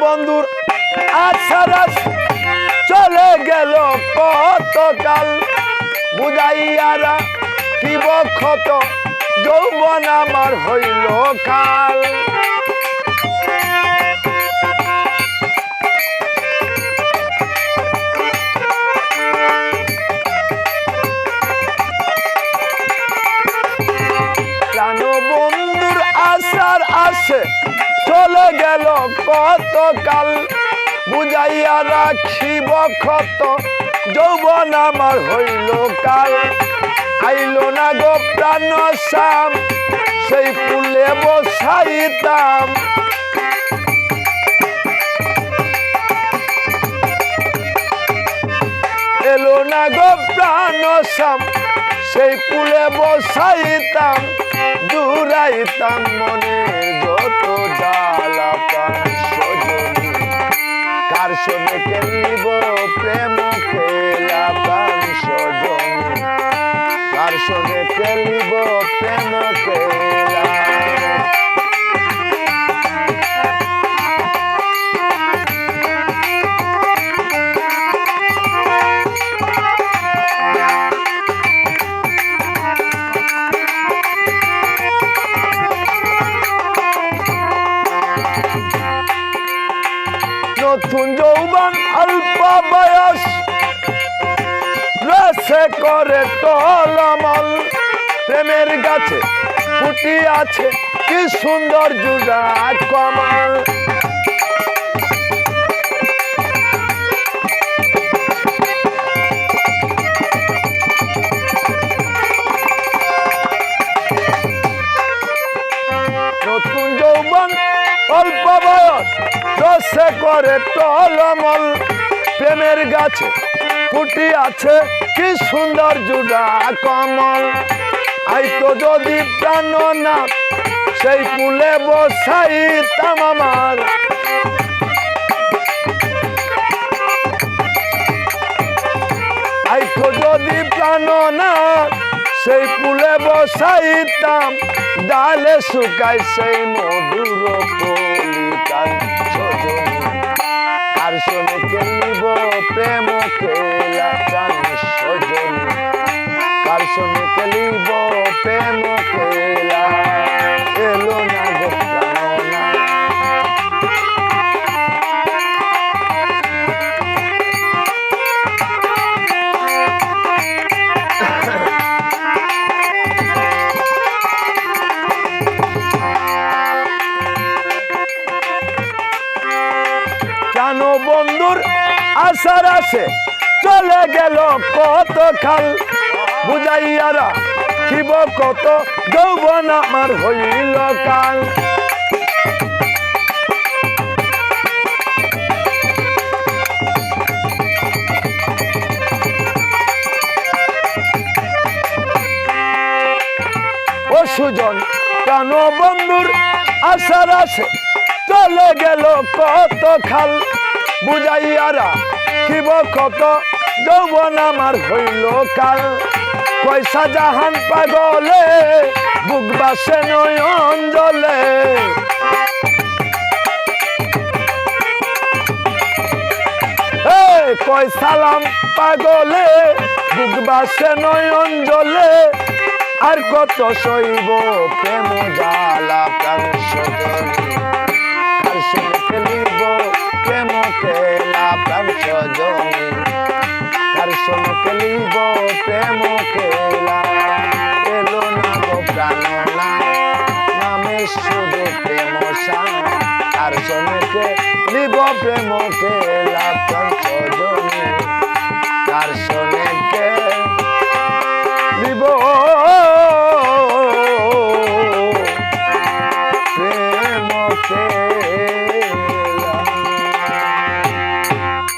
বন্ধুর আছারাস চলে গেল কতকাল বুঝাইয়ারা কি বক্ষত যৌবন আমার হইল কাল। প্রাণ বন্ধুর আশার আসে? গেল কতকাল? বুঝাইয়া রাখিব ক্ষত। যৌবন আমার হইল কাল। আইল না গো প্রাণ সাম সেই ফুলে বসাইতাম। এলো না গো প্রাণ সাম সেই কুলে বসাইতাম। দূরাইতাম মনে যত জ্বালা সঙ্গে খেলিব প্রেম খেলা প্রাণ সজনী কার সঙ্গে খেলিব প্রেম খেলা নতুন যৌবন অল্প বয়স। রসে করে টলমল। প্রেমের গাছে ফুটি আছে, কি সুন্দর জুড়া কমল। রসে করে টলমল। প্রেমের গাছে ফুটি আছে কি সুন্দর জুড়া কমল। আই তো যদি প্রাণ না, সেই ফুলে বসাইতাম আমার। আই তো যদি প্রাণ না, সেই ফুলে বসাইতাম ডালে শুকাই সেই মধুর কলিতার আশার চলে গেল কত খাল বুঝাইয়ারা, শিব কত যৌবন আমার হইল কাল। সুজন কেন বন্ধুর আশার আসে, চলে গেল কত খাল বুঝাইয়ারা কিব কত যৌবন আমার হইল কাল। পয়সা জাহান পাগলে, বুক বাসে নয়ন জলে। কয় সালাম পাগলে, বুক বাসে নয়ন জলে। আর কত সইব প্রেম জ্বালা প্রাণ সজনী নামে শুধু প্রেম আর সঙ্গে খেলিব প্রেম খেলা প্রাণ সজনী সঙ্গে